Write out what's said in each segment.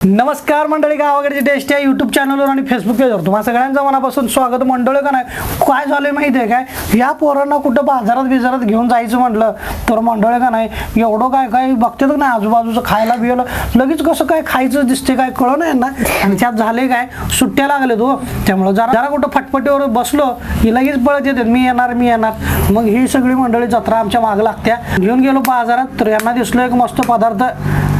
नमस्कार मंडळी गावाकडची टेस्ट या युट्यूब चॅनलवर आणि फेसबुक पेजवर तुम्हाला सगळ्यांचं मनापासून स्वागत. मंडळी का नाही? काय झालं माहिती आहे काय? या पोरांना कुठं बाजारात बिजारात घेऊन जायचं म्हटलं तर मंडळी का नाही एवढं काय काय बघतात का नाही आजूबाजूचं खायला बियलं. लगेच कसं काय खायचं दिसते काय कळलं नाही ना आणि त्यात झाले काय? सुट्ट्या लागले तो हो. त्यामुळं जरा जरा कुठं फटफटीवर बसलो की लगेच पळत येते मी येणार मी येणार. मग ही सगळी मंडळी जत्रा आमच्या मागं लागत्या. घेऊन गेलो बाजारात तर यांना दिसलो एक मस्त पदार्थ.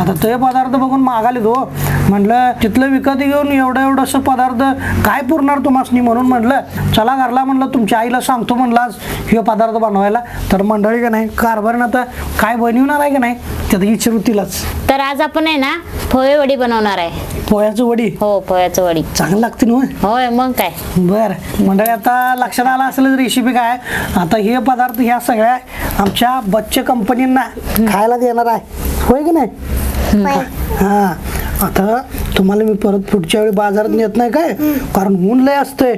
आता ते पदार्थ बघून मागाले तो म्हटलं तिथलं विकत घेऊन एवढं एवढंसं पदार्थ काय पुरणार तुम्हासनी? म्हणून म्हटलं चला घरला म्हणलं तुमच्या आईला सांगतो म्हणलं हे पदार्थ बनवायला. तर मंडळी का नाही कारभारीनं आता काय बनवणार आहे का नाही त्यात विचारू तिलाच तर आज आपण आहे ना पोहे वडी बनवणार आहे. पोह्याचं वडी? हो पोह्याचं वडी. चांगलं लागते ना होय? होय मग काय? बर. मंडळी आता लक्षात आलं असेल रेसिपी काय? आता हे पदार्थ ह्या सगळ्या आमच्या बच्चे कंपनींना खायला देणार आहे. होय की नाही? हा. आता तुम्हाला मी परत पुढच्या वेळी बाजारात नेत नाही काय? कारण ऊन लय असतंय.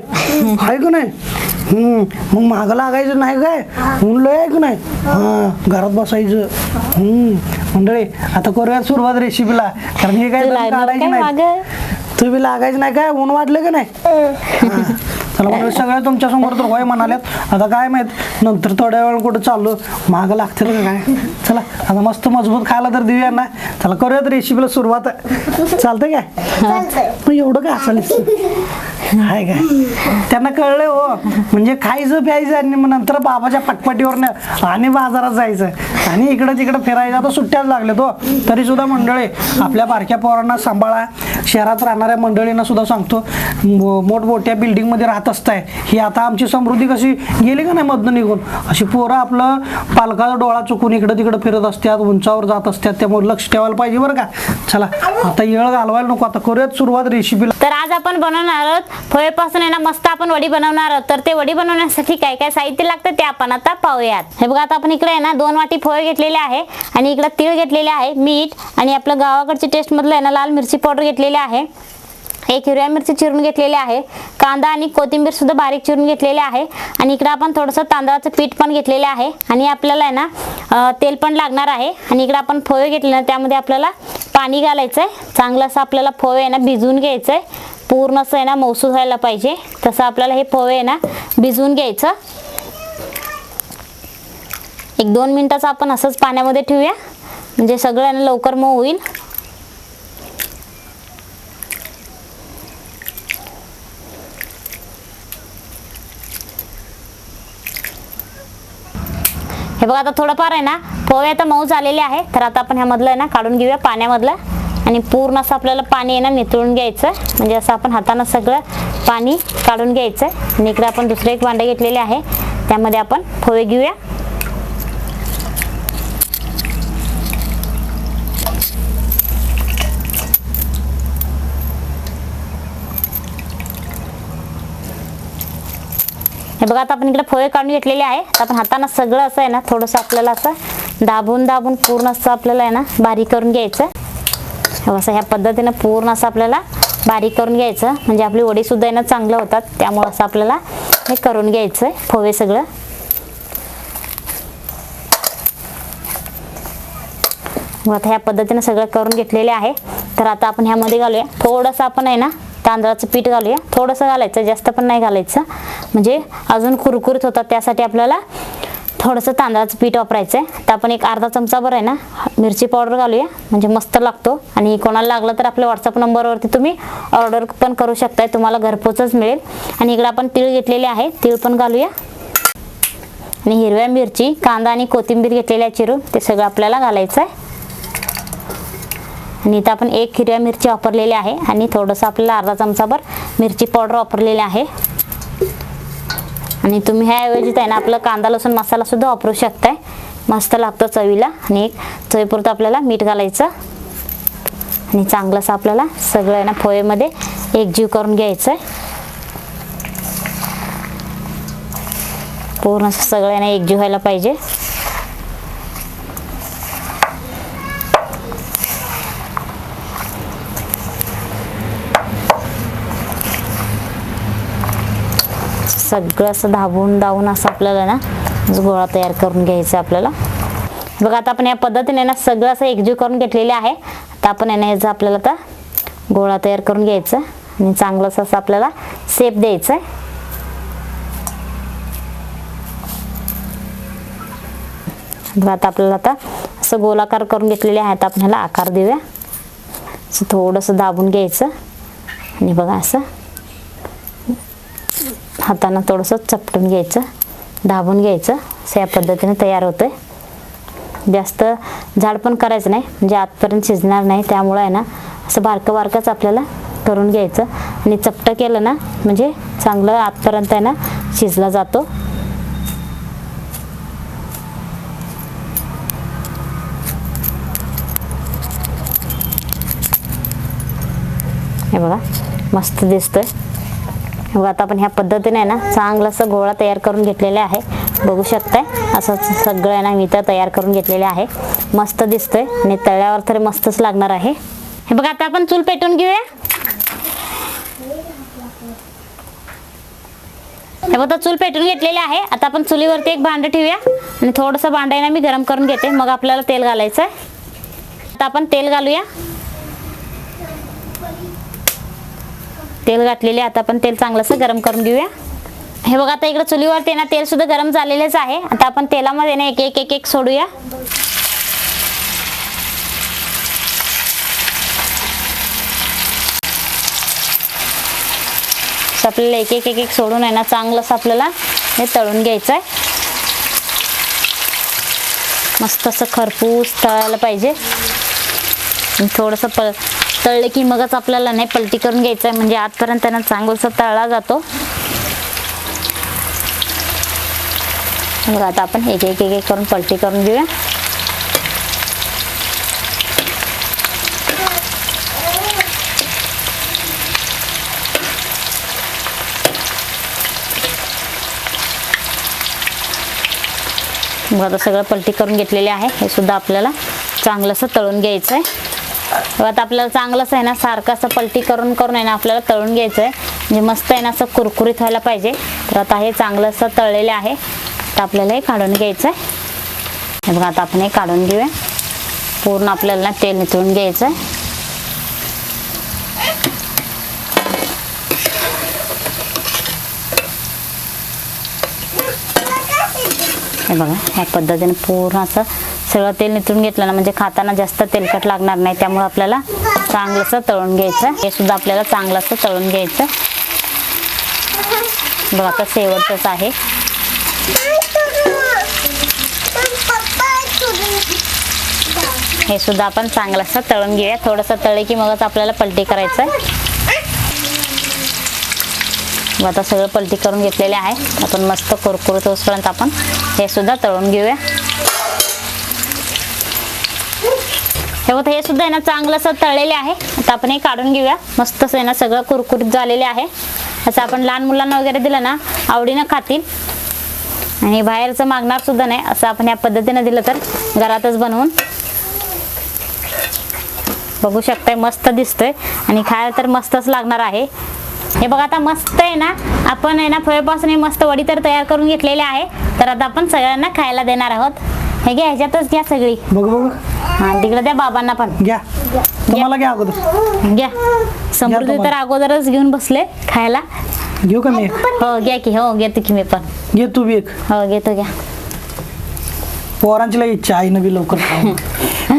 आहे का नाही? हम्म. मग मागं लागायचं नाही काय? ऊन लय आहे का नाही? हा. घरात बसायचं. हम्म. मंडळी आता करूया सुरुवात रेसिपीला कारण हे काय काढायची काय नाही. मागं? तुम्ही लागायचं नाही काय? ऊन वाटलं का नाही? हा. चला म्हणजे सगळं तुमच्यासमोर तर होय म्हणाल्यात. आता काय माहीत नंतर थोड्या वेळ कुठं चाललो महाग लागतील का काय? चला आता मस्त मजबूत खायला तर देऊया ना. चला करूयात रेसिपीला सुरुवात. चालतंय काय? मग एवढं काय असेल हाय काय? त्यांना कळलंय हो. म्हणजे खायचं प्यायचं आणि मग नंतर बाबाच्या पटपटीवर आणि बाजारात जायचं. आणि इकडं तिकडं फिरायचं आता सुट्ट्याच लागल्या तो तरी सुद्धा मंडळी आपल्या बारक्या पोरांना सांभाळा. शहरात राहणाऱ्या मंडळींना सुद्धा सांगतो. मोठमोठ्या बिल्डिंगमध्ये राहत असताय. ही आता आमची समृद्धी कशी गेली का नाही मधनं निघून? अशी पोरं आपलं पालकाचा डोळा चुकून इकडं तिकडं फिरत असतात उंचावर जात असतात त्यामुळे लक्ष ठेवायला पाहिजे बरं का? चला आता येळ घालवायला नको आता करूयात सुरुवात रेसिपीला तर आज आपण बनवणार आहोत फळेपासून आहे ना मस्त आपण वडी बनवणार आहोत. तर ते वडी बनवण्यासाठी काय काय साहित्य लागतं ते आपण आता पाहूयात. हे बघा आता आपण इकडे आहे ना दोन वाटी फळे घेतलेले आहे आणि इकडं तीळ घेतलेले आहे मीठ आणि आपलं गावाकडची टेस्टमधलं आहे ना लाल मिरची पावडर घेतलेली आहे. एक हिरव्या मिरची चिरून घेतलेली आहे. कांदा आणि कोथिंबीर सुद्धा बारीक चिरून घेतलेले आहे. आणि इकडं आपण थोडंसं तांदळाचं पीठ पण घेतलेलं आहे. आणि आपल्याला आहे ना तेल पण लागणार आहे. आणि इकडं आपण फोवे घेतले ना त्यामध्ये आपल्याला पाणी घालायचं आहे चांगलं असं आपल्याला फोवे आहे ना भिजवून घ्यायचं आहे पूर्ण असं आहे ना मौसू व्हायला पाहिजे. तसं आपल्याला हे पोहे आहे ना भिजवून घ्यायचं. एक दोन मिनटाचं आपण असंच पाण्यामध्ये ठेवूया. म्हणजे सगळं आहे ना लवकर मऊ होईल. हे बघा आता थोडंफार आहे ना पोहे आता मऊ झालेले आहे तर आता आपण ह्यामधलं आहे ना काढून घेऊया पाण्यामधलं. आणि पूर्ण असं आपल्याला पाणी आहे ना नितळून घ्यायचं. म्हणजे असं आपण हातानं सगळं पाणी काढून घ्यायचं. आणि इकडे आपण दुसरं एक भांडं घेतलेले आहे. त्यामध्ये आपण पोहे घेऊया. हे बघा आता आपण इकडे फळे काढून घेतलेले आहे. तर आपण हातानं सगळं असं आहे ना थोडंसं आपल्याला असं दाबून दाबून पूर्ण असं आपल्याला आहे ना बारीक करून घ्यायचं. असं ह्या पद्धतीनं पूर्ण असं आपल्याला बारीक करून घ्यायचं. म्हणजे आपली वडीसुद्धा आहे ना चांगलं होतात. त्यामुळं असं आपल्याला हे करून घ्यायचं आहे पोहे सगळं. आता ह्या पद्धतीनं सगळं करून घेतलेले आहे. तर आता आपण ह्यामध्ये घालूया. थोडंसं आपण आहे ना तांदळाचं पीठ घालूया. थोडंसं घालायचं जास्त पण नाही घालायचं. म्हणजे अजून कुरकुरीत होतात त्यासाठी आपल्याला थोडंसं तांदळाचं पीठ वापरायचं आहे तर आपण एक अर्धा चमचाभर आहे ना मिरची पावडर घालूया. म्हणजे मस्त लागतो. आणि कोणाला लागलं तर आपल्या व्हॉट्सअप नंबरवरती तुम्ही ऑर्डर पण करू शकताय. तुम्हाला घरपोचच मिळेल. आणि इकडं आपण तीळ घेतलेले आहे. तीळ पण घालूया. आणि हिरव्या मिरची कांदा आणि कोथिंबीर घेतलेल्या चिरून. ते सगळं आपल्याला घालायचं आहे आणि इथं आपण एक हिरव्या मिरची वापरलेली आहे आणि थोडंसं आपल्याला अर्धा चमचाभर मिरची पावडर वापरलेली आहे. आणि तुम्ही ह्याऐवजी आहे ना आपलं कांदा लसूण मसाला सुद्धा वापरू शकताय. मस्त लागतं चवीला आणि एक चवीपुरतं आपल्याला मीठ घालायचं. आणि चांगलंसं आपल्याला सगळं आहे ना पोहेमध्ये एकजीव करून घ्यायचं आहे पूर्ण सगळ्यांना एकजीव व्हायला पाहिजे. सगळं असं धाबून दाबून असं आपल्याला ना गोळा तयार करून घ्यायचा आपल्याला. बघा आता आपण या पद्धतीने ना सगळं असं एकजीव करून घेतलेले आहे. आता आपण आहे ना आपल्याला आता गोळा तयार करून घ्यायचा आणि चांगलंच असं आपल्याला सेप द्यायचं आहे. आता आपल्याला आता असं गोलाकार करून घेतलेले आहेत. आपण ह्याला आकार देऊया. असं थोडंसं दाबून घ्यायचं. आणि बघा असं हातानं थोडंसं चपटून घ्यायचं दाबून घ्यायचं. असं या पद्धतीने तयार होतं जास्त झाड पण करायचं नाही म्हणजे आतपर्यंत शिजणार नाही. त्यामुळं आहे ना असं बारकं बारकंच आपल्याला करून घ्यायचं. आणि चपटं केलं ना म्हणजे चांगलं आतपर्यंत आहे ना शिजला जातो. हे बघा मस्त दिसतंय. बघा आता आपण ह्या पद्धतीने ना चांगलं असं गोळा तयार करून घेतलेला आहे. बघू शकताय असं सगळं आहे ना मी तर तयार करून घेतलेले आहे. मस्त दिसतोय आणि तळ्यावर तर मस्तच लागणार आहे. हे बघा आता आपण चूल पेटून घेऊया. हे बघा चूल पेटून घेतलेले आहे. आता आपण चुलीवरती एक भांडं ठेवूया. आणि थोडंसं भांडं ना मी गरम करून घेते. मग आपल्याला तेल घालायचं आहे आता आपण तेल घालूया. तेल घातलेले आता आपण तेल चांगलंसं गरम करून घेऊया. हे बघा आता इकडे चुलीवरती ना तेल सुद्धा गरम झालेलेच आहे. आता आपण तेलामध्ये ना एक एक एक एक सोडूया. आपल्याला एक एक एक एक सोडून आहे ना चांगलंच आपल्याला हे तळून घ्यायचं आहे मस्त असं खरपूस तळायला पाहिजे. थोडंसं प तळले की मगच आपल्याला नाही पलटी करून घ्यायचं आहे. म्हणजे आजपर्यंत त्यांना चांगलंसं तळला जातो. बघा आता आपण एक एक एक करून पलटी करून घेऊया. मग आता सगळं पलटी करून घेतलेले आहे. हे सुद्धा आपल्याला चांगलंसं तळून घ्यायचं आहे आता आपल्याला चांगलंच आहे ना सारखं असं पलटी करून करून आहे ना आपल्याला तळून घ्यायचं आहे म्हणजे मस्त आहे ना असं कुरकुरीत व्हायला पाहिजे. तर आता हे चांगलं असं तळलेलं आहे. तर आपल्याला हे काढून घ्यायचं आहे हे बघा आता आपण हे काढून घेऊया. पूर्ण आपल्याला ना तेल निचळून घ्यायचं आहे हे बघा ह्या पद्धतीने पूर्ण असं सगळं तेल निथळून घेतलं ना म्हणजे खाताना जास्त तेलकट लागणार नाही त्यामुळे आपल्याला चांगलंसं तळून घ्यायचं. हे सुद्धा आपल्याला चांगलं असं तळून घ्यायचं. बघा आता शेवटचंच आहे. हे सुद्धा आपण चांगलं असं तळून घेऊया. थोडंसं तळे की मगच आपल्याला पलटी करायचं आता सगळं पलटी करून घेतलेले आहे. आपण मस्त कुरकुरत होसपर्यंत आपण हे सुद्धा तळून घेऊया. हे हे सुद्धा आहे ना चांगलं असं तळलेले आहे. आता आपण हे काढून घेऊया. मस्त असं आहे ना सगळं कुरकुरीत झालेले आहे. असं आपण लहान मुलांना वगैरे दिलं ना आवडीनं खातील. आणि बाहेरचं मागणार सुद्धा नाही. असं आपण या पद्धतीनं दिलं तर घरातच बनवून. बघू शकताय मस्त दिसतोय. आणि खायला तर मस्तच लागणार आहे. हे बघा आता मस्त आहे ना आपण आहे ना फळपासून मस्त वडी तर तयार करून घेतलेली आहे. तर आता आपण सगळ्यांना खायला देणार आहोत. हे घ्या ह्याच्यातच घ्या सगळी. बघ बघ. हा तिकडे त्या बाबांना पण. घ्या. तुम्हाला घ्या अगोदर. घ्या. समृद्धी तर तुम्हाला. अगोदरच घेऊन बसले खायला. घेऊ का मी? एक हो घ्या की. हो घेतो की मी पण. घे तू बी एक. हो घेतो घ्या. पोरांची लई इच्छा आहे बी लवकर खाऊ.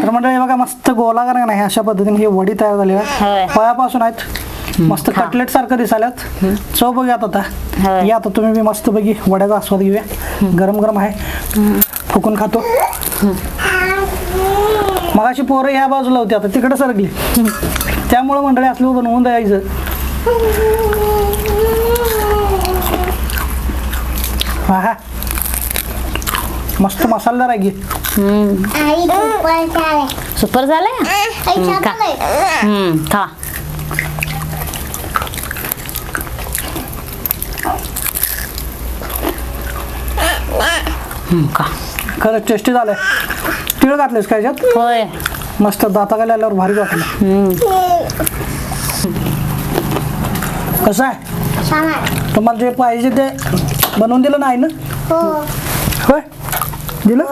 तर मंडळी बघा मस्त गोलाकार का नाही अशा पद्धतीने ही वडी तयार झाली होय. फळापासून आहेत. मस्त. कटलेट सारखं दिसाल्यात चव बघूयात आता. होय. या आता तुम्ही बी मस्त बघी वड्याचा आस्वाद घेऊया. गरम गरम आहे. फुकून खातो. मग अशी पोरं ह्या बाजूला होती आता तिकडे सरकली. त्यामुळे मंडळी असलं बनवून द्यायचं हा हा मस्त मसालेदार आहे की सुपर झालंय? खा. झाले हम्म खा. हम्म, खा. खरंच टेस्टी झालंय. तिळ घातलेस का याच्यात? होय. मस्त दाताखाली आल्यावर भारी वाटलं. कसं आहे? छान आहे. तुम्हाला जे पाहिजे ते बनवून दिलं नाही ना हो. होय? दिलं?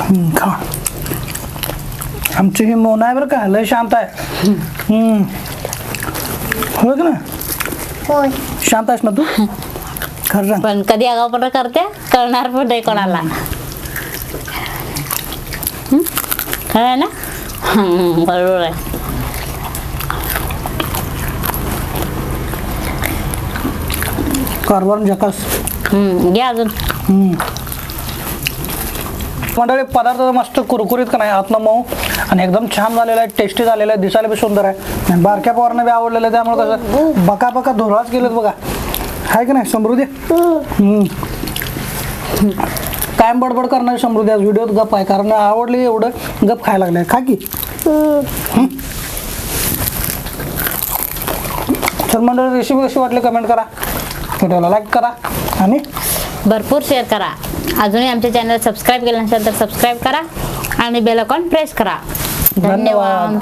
हम्म, खा. आमची ही मोना आहे बरं का लय शांत आहे. हम्म. हो का ना होय. शांत आहेस ना तू? खरं सांग. पण कधी आगाऊपणा करते कळणार पण नाही कोणाला. हं? खरं ना? हं, बरोबर आहे. कारभार झकास हं, घ्या अजून. मंडळी पदार्थ तर मस्त कुरकुरीत का नाही? आतनं मऊ. आणि एकदम छान झालेला आहे टेस्टी झालेला आहे दिसायला बी सुंदर आहे. आणि बारक्या पोरांना बी आवडलेलं आहे त्यामुळे कसं बका बका धुराच केलेत बघा. आहे की नाही? समृद्धी? हम्म. कायम बडबड करणारी समृद्धी आज व्हिडिओत गप आहे कारण आवडली एवढं गप खायला लागले. खा की. तर मंडळी रेसिपी कशी वाटली कमेंट करा. व्हिडिओला लाईक करा आणि भरपूर शेअर करा. अजूनही आमच्या चॅनल सबस्क्राईब केलं नसेल तर सबस्क्राईब करा आणि बेल आयकॉन प्रेस करा. धन्यवाद.